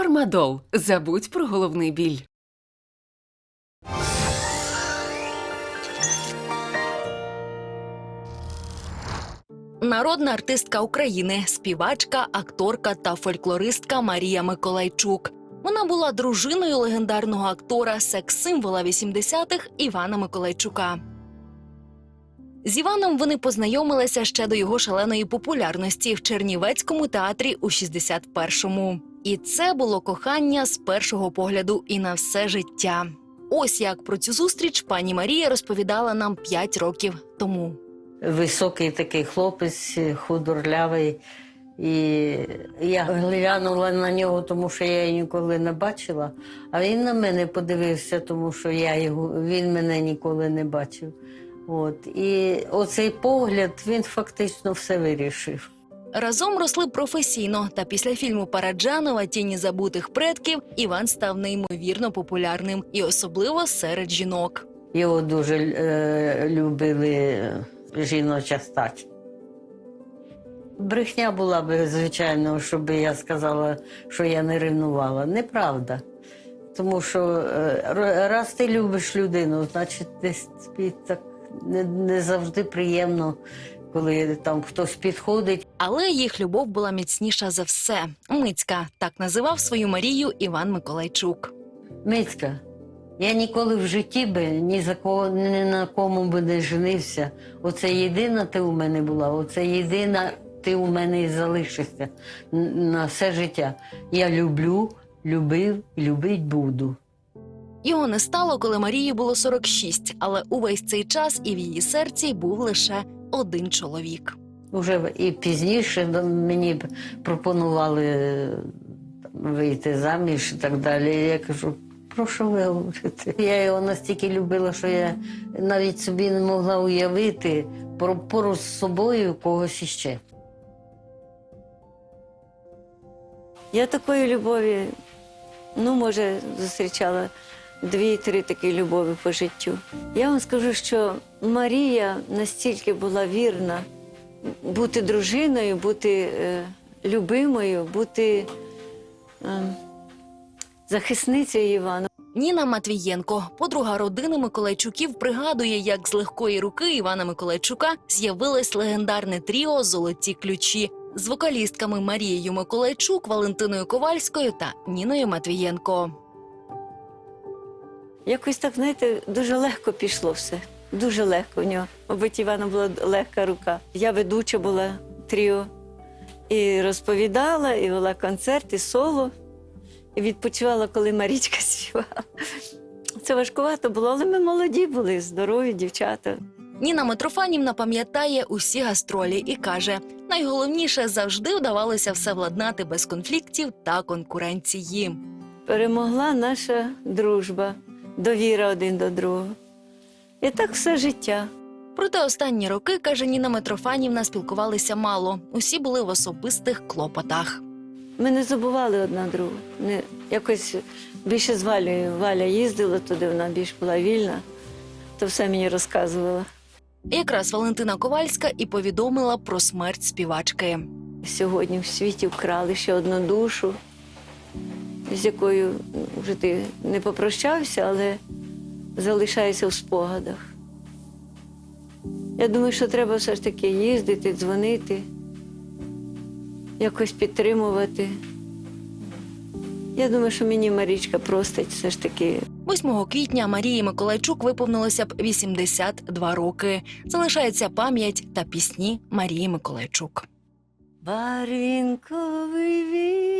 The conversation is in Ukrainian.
Фармадол. Забудь про головний біль. Народна артистка України, співачка, акторка та фольклористка Марія Миколайчук. Вона була дружиною легендарного актора, секс-символа 80-х Івана Миколайчука. З Іваном вони познайомилися ще до його шаленої популярності в Чернівецькому театрі у 61-му. І це було кохання з першого погляду і на все життя. Ось як про цю зустріч пані Марія розповідала нам 5 років тому. Високий такий хлопець, худорлявий. І я глянула на нього, тому що я її ніколи не бачила. А він на мене подивився, тому що я його, він мене ніколи не бачив. От. І оцей погляд він фактично все вирішив. Разом росли професійно, та після фільму Параджанова Тіні забутих предків Іван став неймовірно популярним і особливо серед жінок. Його дуже е, любили жіноча стать. Брехня була би, звичайно, щоб я сказала, що я не ревнувала. Неправда. Тому що е, раз ти любиш людину, значить десь тобі так не, не завжди приємно, коли там хтось підходить. Але їх любов була міцніша за все. Мицька так називав свою Марію Іван Миколайчук. Мицька, я ніколи в житті би ні за кого ні на кому би не женився. Оце єдина ти у мене була, оце єдина ти у мене і залишишся на все життя. Я люблю, любив і любить буду. Його не стало, коли Марії було 46, але увесь цей час і в її серці був лише один чоловік. Уже і пізніше мені пропонували вийти заміж і так далі. Я кажу, про що ви говорите? Я його настільки любила, що я навіть собі не могла уявити про- поруч з собою когось іще. Я такої любові, ну, може, зустрічала дві-три такі любові по життю. Я вам скажу, що Марія настільки була вірна бути дружиною, бути е, любимою, бути е, захисницею Івана. Ніна Матвієнко, подруга родини Миколайчуків, пригадує, як з легкої руки Івана Миколайчука з'явилось легендарне тріо Золоті ключі з вокалістками Марією Миколайчук, Валентиною Ковальською та Ніною Матвієнко. Якось так, знаєте, дуже легко пішло все. Дуже легко в нього. Мабуть, Івана була легка рука. Я ведуча була тріо. І розповідала, і вела концерт, і соло, і відпочивала, коли Марічка співала. Це важкувато було, але ми молоді були, здорові дівчата. Ніна Митрофанівна пам'ятає усі гастролі і каже: найголовніше завжди вдавалося все владнати без конфліктів та конкуренції. Перемогла наша дружба, довіра один до другого. І так все життя. Проте останні роки, каже Ніна Митрофанівна, спілкувалися мало. Усі були в особистих клопотах. Ми не забували одна другу. Не, якось більше з Валею. Валя їздила туди, вона більш була вільна, то все мені розказувала. Якраз Валентина Ковальська і повідомила про смерть співачки. Сьогодні в світі вкрали ще одну душу, з якою вже ти не попрощався, але залишаєшся в спогадах. Я думаю, що треба все ж таки їздити, дзвонити, якось підтримувати. Я думаю, що мені Марічка простить все ж таки 8 квітня Марії Миколайчук виповнилося б 82 роки. Залишається пам'ять та пісні Марії Миколайчук. Барвінковий він,